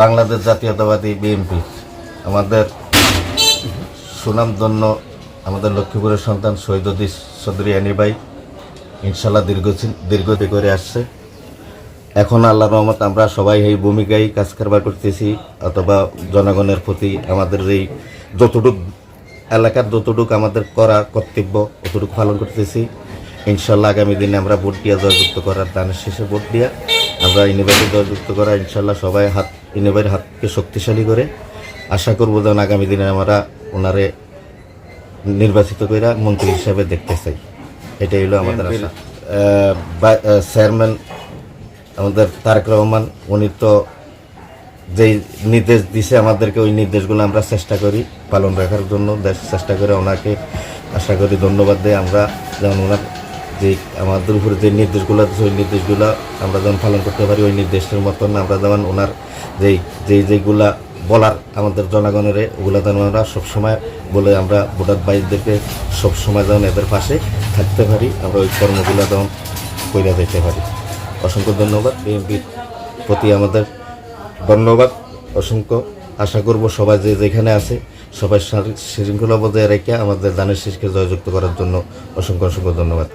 বাংলাদেশ জাতীয়তাবাদী বিএনপি, আমাদের সুনামধন্য আমাদের লক্ষ্মীপুরের সন্তান শহীদুদ্দিন চৌধুরী আনি ভাই, ইনশাল্লাহ দীর্ঘ দীর্ঘদি করে আসছে। এখন আল্লাহ রহমত, আমরা সবাই এই ভূমিকায় কাজ কারবার করতেছি, অথবা জনগণের প্রতি আমাদের এই যতটুক এলাকার যতটুক আমাদের করা কর্তব্য, অতটুকু পালন করতেছি। ইনশাল্লাহ আগামী দিনে আমরা ভোট দিয়ে জয়যুক্ত করার দানের শেষে ভোট দিয়া আমরা ইউনিভার্সিটি জয়যুক্ত করা ইনশাল্লাহ সবাই হাত ইউনিভার্সিটির হাতকে শক্তিশালী করে আশা করব যেন আগামী দিনে আমরা ওনারে নির্বাচিত করে মন্ত্রী হিসাবে দেখতে চাই। এটাই হলো আমাদের আশা। চেয়ারম্যান আমাদের তারেক রহমান উনি তো যেই নির্দেশ দিছে আমাদেরকে ওই নির্দেশগুলো আমরা চেষ্টা করি পালন রাখার জন্য। দেশ চেষ্টা করে ওনাকে আশা করি ধন্যবাদ দেয় আমরা যেমন ওনার যে আমাদের উপরে যে নির্দেশগুলো দিচ্ছে ওই নির্দেশগুলো আমরা যেমন পালন করতে পারি, ওই নির্দেশের মতন আমরা যেমন ওনার যেই যেই, যেইগুলা বলার আমাদের জনগণের, ওগুলো যেন আমরা সবসময় বলে আমরা ভোটার বাইরদেরকে সবসময় যেমন এদের পাশে থাকতে পারি, আমরা ওই কর্মগুলো যেমন কইরা যেতে পারি। অসংখ্য ধন্যবাদ, বিএনপির প্রতি আমাদের ধন্যবাদ। অসংখ্য আশা করব সবাই যে যেখানে আছে সবাই শৃঙ্খলা বজায় রেখে আমাদের দানের শেষকে জয়যুক্ত করার জন্য অসংখ্য অসংখ্য ধন্যবাদ।